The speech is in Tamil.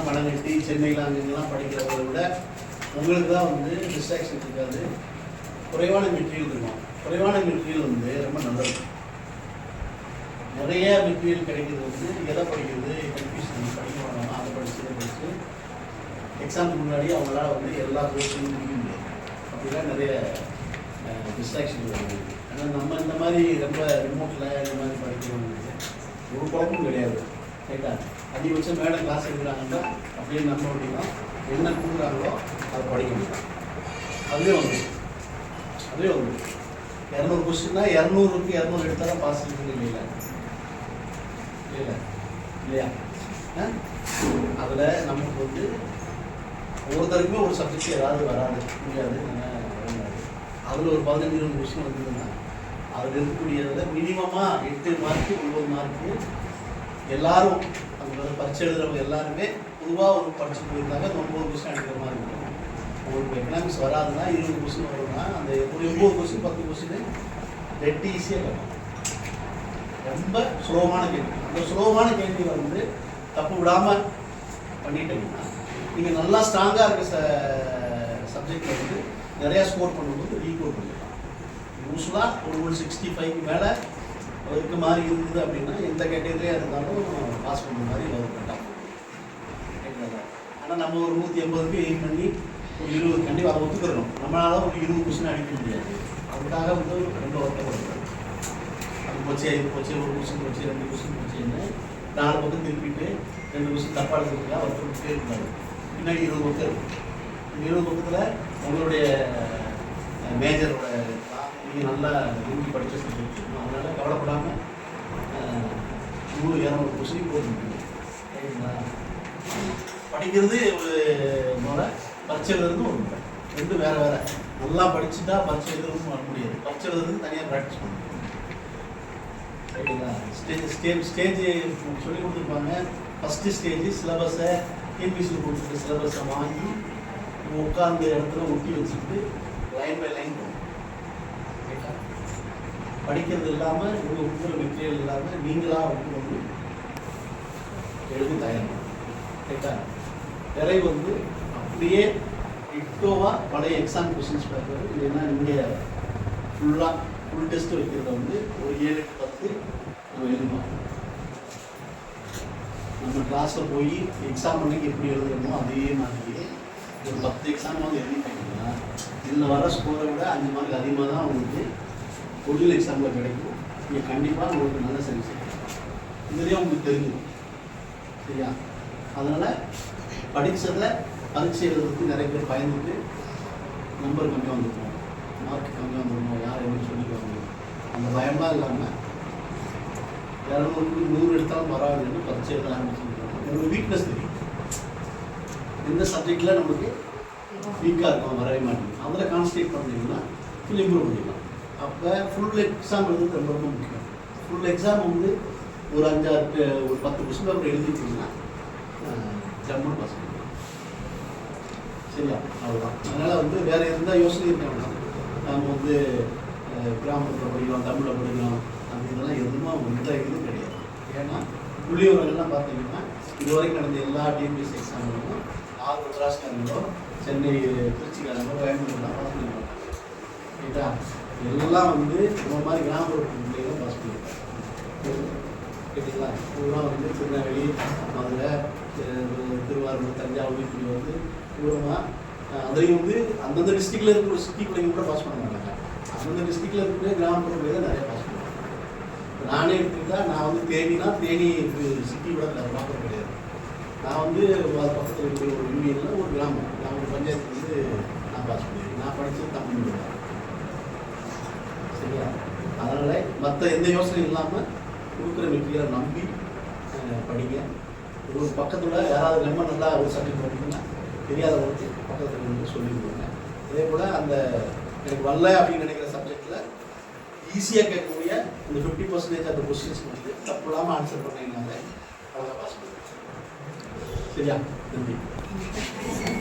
எல்லாம் படம் கட்டி சென்னையில் அங்கெல்லாம் படிக்கிறவங்களை விட உங்களுக்கு தான் வந்து டிஸ்ட்ராக்ஷன் இருக்காது. குறைவான மெட்டீரியல் இருக்கும் குறைவான மெட்டீரியல் வந்து ரொம்ப நல்லது. நிறைய மெட்டீரியல் கிடைக்கிறது வந்து எதை படிக்கிறது கன்ஃபியூஷன் படிக்க வேணாமா? அதை படிச்சு இதை படிச்சு. எக்ஸாமுக்கு முன்னாடி அவங்களால வந்து எல்லா கோர்ஸையும் முடிக்க முடியாது. அப்படிலாம் நிறைய டிஸ்ட்ராக்ஷன் வருது ஆனால் நம்ம இந்த மாதிரி ரொம்ப ரிமோட்டில் இந்த மாதிரி படிக்கிறவங்களுக்கு ஒரு குழப்பமும் கிடையாது. ரைட்டா அதிகபட்சம் மேடம் கிளாஸ் எடுக்கிறாங்கன்னா அப்படின்னு நம்ம அப்படின்னா என்ன கூடுறாங்களோ அதை படிக்க முடியும் அதுவே வந்து அதுவே வந்து இரநூறு கொஸ்டின்னா இரநூறுக்கு இரநூறு எடுத்தாலும் பாஸ் இருக்குன்னு இல்லையா இல்லையா? இல்லையா அதில் நமக்கு வந்து ஒவ்வொருத்தருக்குமே ஒரு சப்ஜெக்ட் ஏதாவது வராது. முடியாது அதில் ஒரு பதினஞ்சு இருபது கொஸ்டின் வந்ததுன்னா அதில் இருக்கக்கூடியதில் மினிமமாக எட்டு மார்க்கு ஒன்பது மார்க்கு எல்லாரும் அந்த பரீட்சை எழுதுறவங்க எல்லாருமே பொதுவாக ஒரு படிச்சு போயிருந்தாங்க. அந்த ஒன்பது கொஸ்டின் எடுக்கிற மாதிரி இருக்கும். உங்களுக்கு எக்கனாமிக்ஸ் வராதுன்னா இருபது கொஸ்டின் வரும்னா அந்த ஒரு ஒம்பது கொஸ்டின் பத்து கொஸ்டின் ரெட் ஈஸியாக வரும் ரொம்ப சுலபமான கேள்வி. அந்த சுலபமான கேள்வி வந்து தப்பு விடாமல் பண்ணிட்டீங்கன்னா நீங்கள் நல்லா ஸ்ட்ராங்காக இருக்க ச சப்ஜெக்டில் வந்து நிறையா ஸ்கோர் பண்ணும்போது ரீகோர் பண்ணிடலாம் யூஸ்வலாக ஒரு ஒன் சிக்ஸ்டி ஃபைவ்க்கு மேலே இருக்க மாதிரி இருந்தது அப்படின்னா எந்த கேட்டகரியாக இருந்தாலும் பாஸ் பண்ணுற மாதிரி வரும் கட்டாகும் ஆனால் நம்ம ஒரு நூற்றி எண்பதுக்கு எயிம் பண்ணி ஒரு இருபது கண்டிப்பாக அதை ஒத்துக்கிறணும். நம்மளால ஒரு இருபது கொஸ்டின் அடிக்க முடியாது. அதுக்காக வந்து ரெண்டு ஒர்க்கை வருத்தப்படுறோம் அது போச்சு இது போச்சு ஒரு கொஸ்டின் போச்சு ரெண்டு கொஸ்டின் போச்சுன்னு நாலு பக்கம் திருப்பிட்டு ரெண்டு கொஸ்டின் தப்பாக எடுத்துருக்கா ஒருத்தர் இருக்காரு பின்னாடி இருபது பக்கம் இருக்கும் இருபது பக்கத்தில் உங்களுடைய மேஜரோட நீங்கள் நல்லா விரும்பி படித்த சப்ஜெக்ட் அதனால் கவலைப்படாமல் நூறு இரநூறு கொஸ்டின் போட்டு சரிங்களா படிக்கிறது ஒரு முறை பரீட்சை ஒரு முறை. ரெண்டும் வேறு வேறு. நல்லா படிச்சுட்டா பரிச்சை எழுதுறதும் வர முடியாது. பரீட்சை எழுதுறது தனியாக ப்ராக்டிஸ் பண்ணணும். சரிங்களா? ஸ்டேஜ் ஸ்டேஜ் ஸ்டேஜ் சொல்லி கொடுத்துருப்பாங்க. ஃபஸ்ட்டு ஸ்டேஜ் சிலபஸை டிஎன்பிசியில் கொடுத்துருக்க சிலபஸை வாங்கி உட்கார்ந்த இடத்துல ஒட்டி வச்சுக்கிட்டு லைன் பை லைன் படிக்கிறது இல்லாமல் உங்கள் உங்கள் மெட்டீரியல் இல்லாமல் நீங்களாக வந்து வந்து எழுதி தயார் ரைட்டா விலை வந்து அப்படியே இட்டோவாக பழைய எக்ஸாம் கொஸ்டின்ஸ் பேப்பர் இல்லைன்னா இங்கே ஃபுல்லாக ஃபுல் டெஸ்ட் வைக்கிறத வந்து ஒரு ஏழு எட்டு பத்து நம்ம எழுதணும். நம்ம கிளாஸில் போய் எக்ஸாம் அன்னைக்கு எப்படி எழுதுறோமோ அதே மாதிரியே ஒரு பத்து எக்ஸாம் வந்து எழுதிட்டீங்கன்னா இதில் வர ஸ்கோரை விட அஞ்சு மார்க் அதிகமாக தான் உங்களுக்கு ஒரிஜினல் எக்ஸாமில் கிடைக்கும். நீங்கள் கண்டிப்பாக உங்களுக்கு நல்ல சர்வீஸ் இதுலேயே உங்களுக்கு தெரிஞ்சிடும். சரியா? அதனால் படித்ததை பரீட்சை எழுதுறதுக்கு நிறைய பேர் பயந்துட்டு நம்பர் கம்மியாக வந்துருக்கோம் மார்க் கம்மியாக வந்துருக்கோம் யார் எப்படி சொல்லிக்குவாங்க அந்த பயம்லாம் இல்லாமல் இரநூறுக்கு நூறு எடுத்தாலும் பரவாயில்லைன்னு பரீட்சை எழுத ஆரம்பிச்சிருக்கோம் உங்களுக்கு வீக்னஸ் தெரியும். எந்த சப்ஜெக்டில் நமக்கு வீக்காக இருக்கும் வரவே மாட்டேங்குது அதில் கான்சன்ட்ரேட் பண்ணிங்கன்னா ஃபுல் இம்ப்ரூவ் பண்ணிக்கலாம் அப்போ ஃபுல் எக்ஸாம் எழுதுறது ரொம்ப ரொம்ப முக்கியம். ஃபுல் எக்ஸாம் வந்து ஒரு அஞ்சாறு ஒரு பத்து கொஸ்டின் பேப்பர் எழுதிட்டீங்கன்னா ஜம்முன்னு பாஸ் பண்ணிக்கலாம். சரியா? அவ்வளோதான் அதனால் வந்து வேறு எந்த யோசனையும் இருக்க நம்ம வந்து கிராமத்தில் படிக்கலாம் தமிழில் படிக்கலாம் அப்படின்றலாம் எதுவுமே உங்கள்கிட்ட எதுவும் கிடையாது. ஏன்னா புள்ளியவர்கள்லாம் பார்த்தீங்கன்னா இதுவரைக்கும் நடந்த எல்லா டிஎன்பிஎஸ் எக்ஸாம்களும் ஆறு மெட்ராஸ்காரங்களோ சென்னை திருச்சிக்காரங்களோ கோயம்புத்தூர்லாம் பாஸ் பண்ணிடுவாங்க ரைட்டா எல்லாம் வந்து இந்த மாதிரி கிராமப்புற பிள்ளைகளை பாஸ் பண்ணிடுவாங்க கேட்டிங்களா பூரா வந்து திருநெல்வேலி மதுரை திருவாரூர் தஞ்சாவூர் இப்படி வந்து பூரமாக அதுலேயும் வந்து அந்தந்த டிஸ்ட்ரிக்டில் இருக்கிற சிட்டி பிள்ளைங்க கூட பாஸ் பண்ண மாட்டாங்க. அந்தந்த டிஸ்ட்ரிக்டில் இருக்கிற கிராமப்புற பிள்ளைங்க நிறைய பாஸ் பண்ணுவாங்க. நானே எடுத்துக்கிட்டா நான் வந்து தேனினா தேனி சிட்டி கூட கிராமப்புறம் கிடையாது நான் வந்து அது பக்கத்தில் இருக்கிற ஒரு யூனியனில் ஒரு கிராமம் நான் ஒரு பஞ்சாயத்து வந்து நான் பாஸ் பண்ணியிருக்கேன் நான் படித்தது தமிழ் மீடியம் சரியா? அதனால் மற்ற எந்த யோசனையும் இல்லாமல் கொடுக்குற மெட்டீரியலை நம்பி படிங்க. ஒரு பக்கத்தில் யாராவது ரொம்ப நல்லா ஒரு சப்ஜெக்ட் படிக்கணும்னா தெரியாதவங்களுக்கு பக்கத்தில் வந்து சொல்லி கொடுங்க அதே போல் அந்த எனக்கு வரல அப்படின்னு நினைக்கிற சப்ஜெக்டில் ஈஸியாக கேட்கக்கூடிய இந்த ஃபிஃப்டி பர்சன்டேஜ் அந்த கொஸ்டின்ஸ் வந்து தப்பு இல்லாமல் ஆன்சர் பண்ணீங்கனாலே அவ்வளோ பாஸ் பண்ணுங்க. சரியா நன்றி